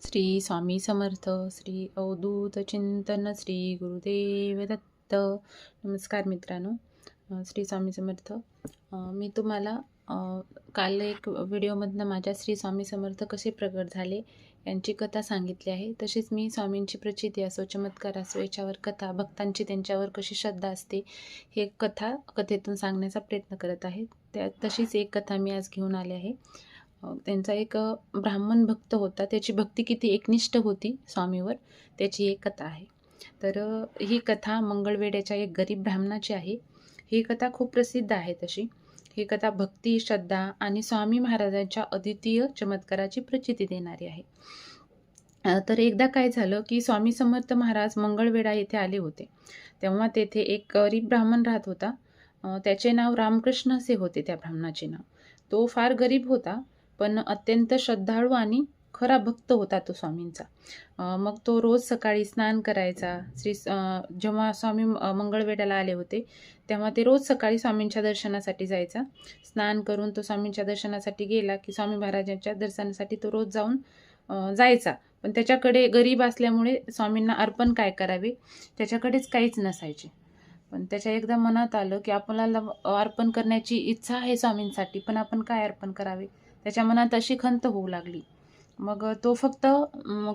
श्री स्वामी समर्थ श्री अवधूत चिंतन श्री गुरुदेव दत्त. नमस्कार मित्रांनो श्री स्वामी समर्थ. मी तुम्हाला काल एक व्हिडिओमधनं माझ्या श्री स्वामी समर्थ कसे प्रगट झाले यांची कथा सांगितली आहे. तशीच मी स्वामींची प्रचिती असो चमत्कार असो याच्यावर कथा भक्तांची त्यांच्यावर कशी श्रद्धा असते हे कथा कथेतून सांगण्याचा प्रयत्न करत आहे. त्या तशीच एक कथा मी आज घेऊन आले आहे. त्यांचा एक ब्राह्मण भक्त होता. त्याची भक्ती किती एकनिष्ठ होती स्वामीवर. त्याची एक कथा आहे. तर ही कथा मंगळवेड्याच्या एक गरीब ब्राह्मणाची आहे. ही कथा खूप प्रसिद्ध आहे तशी. ही कथा भक्ती श्रद्धा आणि स्वामी महाराजांच्या अद्वितीय चमत्काराची प्रचिती देणारी आहे. तर एकदा काय झालं की स्वामी समर्थ महाराज मंगळवेढा येथे आले होते. तेव्हा तेथे एक गरीब ब्राह्मण राहत होता. त्याचे नाव रामकृष्ण असे होते त्या ब्राह्मणाचे नाव. तो फार गरीब होता. पण अत्यंत श्रद्धाळू आणि खरा भक्त होता तो स्वामींचा. मग तो रोज सकाळी स्नान करायचा. श्री जेव्हा स्वामी मंगळवेड्याला मंगळवेढ्याला आले होते तेव्हा ते रोज सकाळी स्वामींच्या दर्शनासाठी जायचा. स्नान करून तो स्वामींच्या दर्शनासाठी गेला की स्वामी महाराजांच्या दर्शनासाठी तो रोज जाऊन जायचा. पण त्याच्याकडे गरीब असल्यामुळे स्वामींना अर्पण काय करावे? त्याच्याकडेच काहीच नसायचे. पण त्याच्या एकदा मनात आलं की आपल्याला अर्पण करण्याची इच्छा आहे स्वामींसाठी पण आपण काय अर्पण करावे? त्याच्या मनात अशी खंत होऊ लागली. मग तो फक्त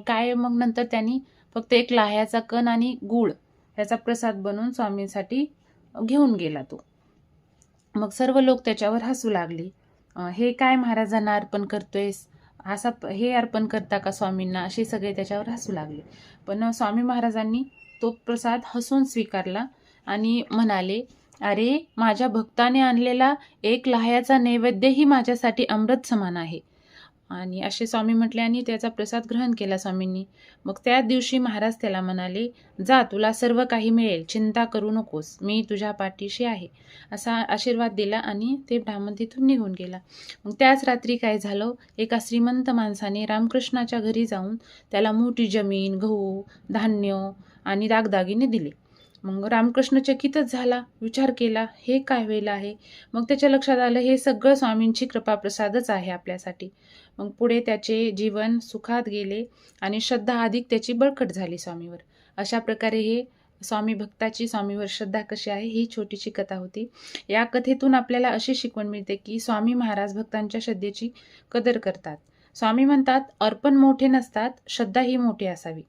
काय मग नंतर त्यांनी फक्त एक लाह्याचा कण आणि गूळ ह्याचा प्रसाद बनवून स्वामींसाठी घेऊन गेला तो. मग सर्व लोक त्याच्यावर हसू लागले. हे काय महाराजांना अर्पण करतोयस? असा हे अर्पण करता का स्वामींना? असे सगळे त्याच्यावर हसू लागले. पण स्वामी महाराजांनी तो प्रसाद हसून स्वीकारला आणि म्हणाले अरे माझ्या भक्ताने आणलेला एक लाह्याचा नैवेद्यही माझ्यासाठी अमृत समान आहे. आणि असे स्वामी म्हटले आणि त्याचा प्रसाद ग्रहण केला स्वामींनी. मग त्या दिवशी महाराज त्याला म्हणाले जा तुला सर्व काही मिळेल. चिंता करू नकोस. मी तुझ्या पाठीशी आहे. असा आशीर्वाद दिला आणि ते ब्राह्मण तिथून निघून गेला. मग त्याच रात्री काय झालं? एका श्रीमंत माणसाने रामकृष्णाच्या घरी जाऊन त्याला मोठी जमीन गहू धान्य आणि दागदागिने दिले. मग रामकृष्ण चकितच झाला विचार केला हे काय व्हायला आहे? मग त्याच्या लक्षात आलं हे सगळं स्वामींची कृपाप्रसादच आहे आपल्यासाठी. मग पुढे त्याचे जीवन सुखात गेले आणि श्रद्धा अधिक त्याची बळकट झाली स्वामीवर. अशा प्रकारे हे स्वामी भक्ताची स्वामीवर श्रद्धा कशी आहे ही छोटीशी कथा होती. या कथेतून आपल्याला अशी शिकवण मिळते की स्वामी महाराज भक्तांच्या श्रद्धेची कदर करतात. स्वामी म्हणतात अर्पण मोठे नसतात श्रद्धा ही मोठी असावी.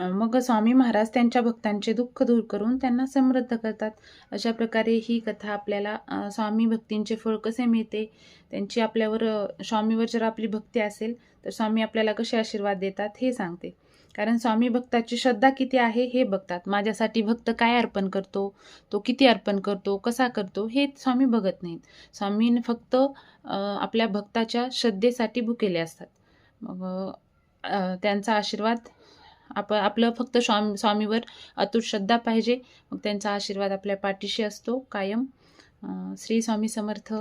मग स्वामी महाराज त्यांच्या भक्तांचे दुःख दूर करून त्यांना समृद्ध करतात. अशा प्रकारे ही कथा आपल्याला स्वामी भक्तींचे फळ कसे मिळते त्यांची आपल्यावर स्वामीवर जर आपली भक्ती असेल तर स्वामी आपल्याला कसे आशीर्वाद देतात हे सांगते. कारण स्वामी भक्ताची श्रद्धा किती आहे हे बघतात. माझ्यासाठी भक्त काय अर्पण करतो तो किती अर्पण करतो कसा करतो हे स्वामी बघत नाहीत. स्वामी फक्त आपल्या भक्ताच्या श्रद्धेसाठी भुकेले असतात. मग त्यांचा आशीर्वाद आप आपलं फक्त स्वामी स्वामीवर अतुट श्रद्धा पाहिजे. मग त्यांचा आशीर्वाद आपल्या पाठीशी असतो कायम. श्री स्वामी समर्थ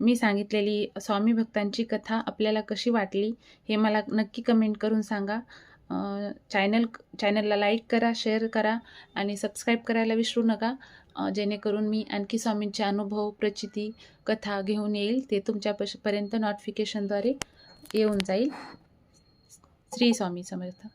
मी सांगितलेली स्वामी भक्तांची कथा आपल्याला कशी वाटली हे मला नक्की कमेंट करून सांगा. चॅनल चॅनलला लाईक करा शेअर करा आणि सबस्क्राईब करायला विसरू नका. जेणेकरून मी आणखी स्वामींचे अनुभव प्रचिती कथा घेऊन येईल. ते तुमच्यापर्यंत नोटिफिकेशनद्वारे येऊन जाईल. श्री स्वामी समर्थ.